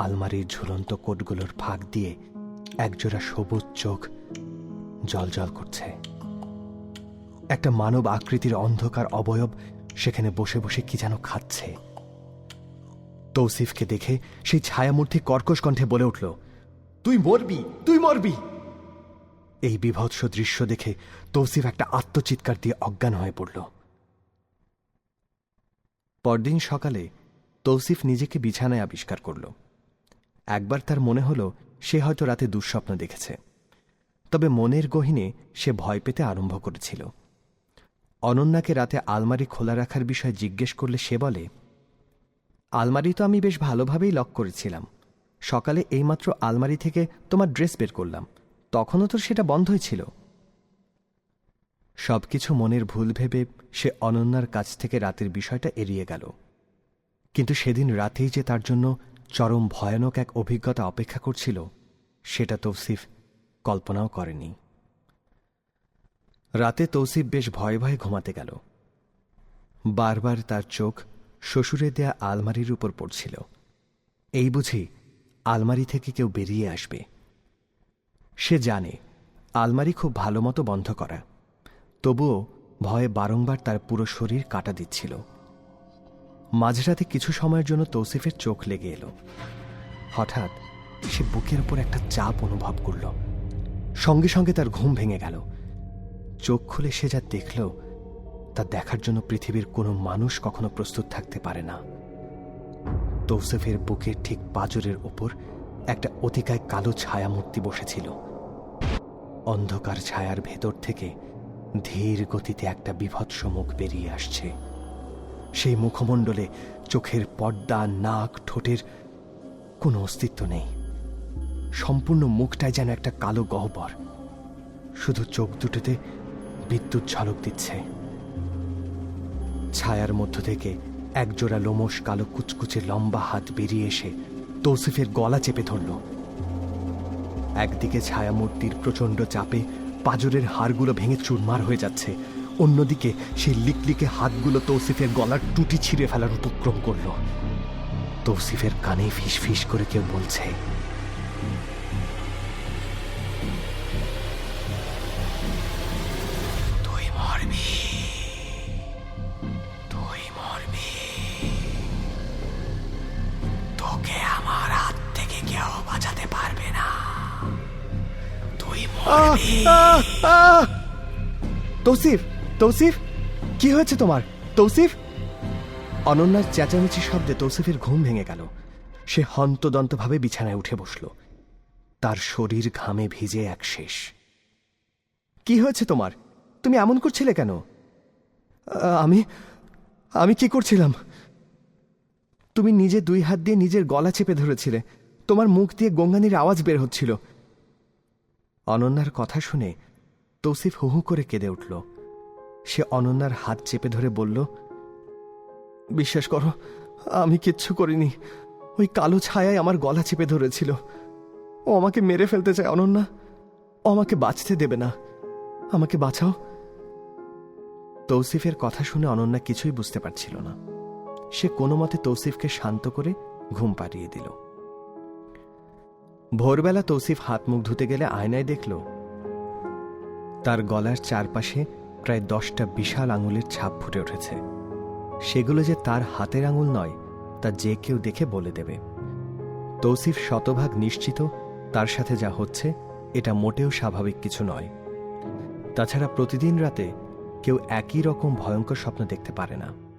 আলমারির ঝুলন্ত কোটগুলোর ফাঁক দিয়ে একজোড়া সবুজ চোখ জলজল করছে। একটা মানব আকৃতির অন্ধকার অবয়ব সেখানে বসে বসে কি যেন খাচ্ছে। তৌসিফকে দেখে সেই ছায়ামূর্তি কর্কশ কণ্ঠে বলে উঠল, তুই মরবি তুই মরবি! এই বিভৎস দৃশ্য দেখে তৌসিফ একটা আত্মচিৎকার দিয়ে অজ্ঞান হয়ে পড়ল। পরদিন সকালে তৌসিফ নিজেকে বিছানায় আবিষ্কার করল। একবার তার মনে হলো, সে হয়তো রাতে দুঃস্বপ্ন দেখেছে। তবে মনের গহিনে সে ভয় পেতে আরম্ভ করেছিল। অনন্যাকে রাতে আলমারি খোলা রাখার বিষয়ে জিজ্ঞেস করলে সে বলে, আলমারি তো আমি বেশ ভালোভাবেই লক করেছিলাম। সকালে এইমাত্র আলমারি থেকে তোমার ড্রেস বের করলাম। তখনও তো সেটা বন্ধই ছিল। সবকিছু মনের ভুল ভেবে সে অনন্যার কাছ থেকে রাতের বিষয়টা এড়িয়ে গেল। কিন্তু সেদিন রাতেই যে তার জন্য চরম ভয়ানক এক অভিজ্ঞতা অপেক্ষা করছিল, সেটা তৌসিফ কল্পনাও করেনি। রাতে তৌসিফ বেশ ভয়ে ভয়ে ঘুমাতে গেল। বারবার তার চোখ শ্বশুরে দেয়া আলমারির উপর পড়ছিল। এই বুঝি আলমারি থেকে কেউ বেরিয়ে আসবে। সে জানে, আলমারি খুব ভালো মতো বন্ধ করা, তবুও ভয়ে বারংবার তার পুরো শরীর কাটা দিচ্ছিল। মাঝরাতে কিছু সময়ের জন্য তৌসিফের চোখ লেগে এলো। হঠাৎ সে বুকের উপর একটা চাপ অনুভব করল। সঙ্গে সঙ্গে তার ঘুম ভেঙে গেল। চোখ খুলে সে যা দেখল, তা দেখার জন্য পৃথিবীর কোনো মানুষ কখনো প্রস্তুত থাকতে পারে না। তৌসিফের বুকের ঠিক পাজরের ওপর একটা অতিকায় কালো ছায়ামূর্তি বসেছিল। অন্ধকার ছায়ার ভেতর থেকে ধীর গতিতে একটা বিভৎস মুখ বেরিয়ে আসছে। সেই মুখমণ্ডলে চোখের পর্দা, নাক, ঠোঁটের কোনো অস্তিত্ব নেই। সম্পূর্ণ মুখটাই যেন একটা কালো গহ্বর। শুধু চোখ দুটোতে বিদ্যুৎ ঝলক দিচ্ছে। ছায়ার মধ্য থেকে একজোড়া লোমশ কালো কুচকুচে লম্বা হাত বেরিয়ে এসে তৌসিফের গলা চেপে ধরল। একদিকে ছায়ামূর্তির প্রচণ্ড চাপে পাজরের হাড়গুলো ভেঙে চুরমার হয়ে যাচ্ছে। অন্যদিকে সেই লিকলিকে হাতগুলো তৌসিফের গলার টুটি ছিঁড়ে ফেলার উপক্রম করল। তৌসিফের কানে ফিস ফিস করে কেউ বলছে তুই মরবি তুই মরবি। তোকে আমার হাত থেকে কেউ বাঁচাতে পারবে না। তুই মরবি। তৌসিফ তৌসিফ, কি হয়েছে তোমার? তৌসিফ? অনন্যার চেঁচামেচি শব্দে তৌসিফের ঘুম ভেঙে গেল। সে হন্তদন্তভাবে বিছানায় উঠে বসল। তার শরীর ঘামে ভিজে এক শেষ। কি হয়েছে তোমার? তুমি এমন করছিলে কেন? আমি আমি কি করছিলাম? তুমি নিজে দুই হাত দিয়ে নিজের গলা চেপে ধরেছিলে। তোমার মুখ দিয়ে গঙ্গানির আওয়াজ বের হচ্ছিল। অনন্যার কথা শুনে তৌসিফ হু হু করে কেঁদে উঠল। সে অনন্যার হাত চেপে ধরে বলল, বিশ্বাস করো, আমি কিচ্ছু করিনি। ওই কালো ছায়ায় আমার গলা চেপে ধরেছিল। ও আমাকে মেরে ফেলতে চায়, অনন্যা। ও আমাকে বাঁচতে দেবে না। আমাকে বাঁচাও। তৌসিফের কথা শুনে অনন্যা কিছুই বুঝতে পারছিল না। সে কোনো মতে তৌসিফকে শান্ত করে ঘুম পাড়িয়ে দিল। ভোরবেলা তৌসিফ হাত মুখ ধুতে গেলে আয়নায় দেখল, তার গলার চারপাশে প্রায় দশটা বিশাল আঙুলের ছাপ ফুটে উঠেছে। সেগুলো যে তার হাতের আঙুল নয়, তা যে কেউ দেখে বলে দেবে। তৌসিফ শতভাগ নিশ্চিত তার সাথে যা হচ্ছে, এটা মোটেও স্বাভাবিক কিছু নয়। তাছাড়া প্রতিদিন রাতে কেউ একই রকম ভয়ঙ্কর স্বপ্ন দেখতে পারে না।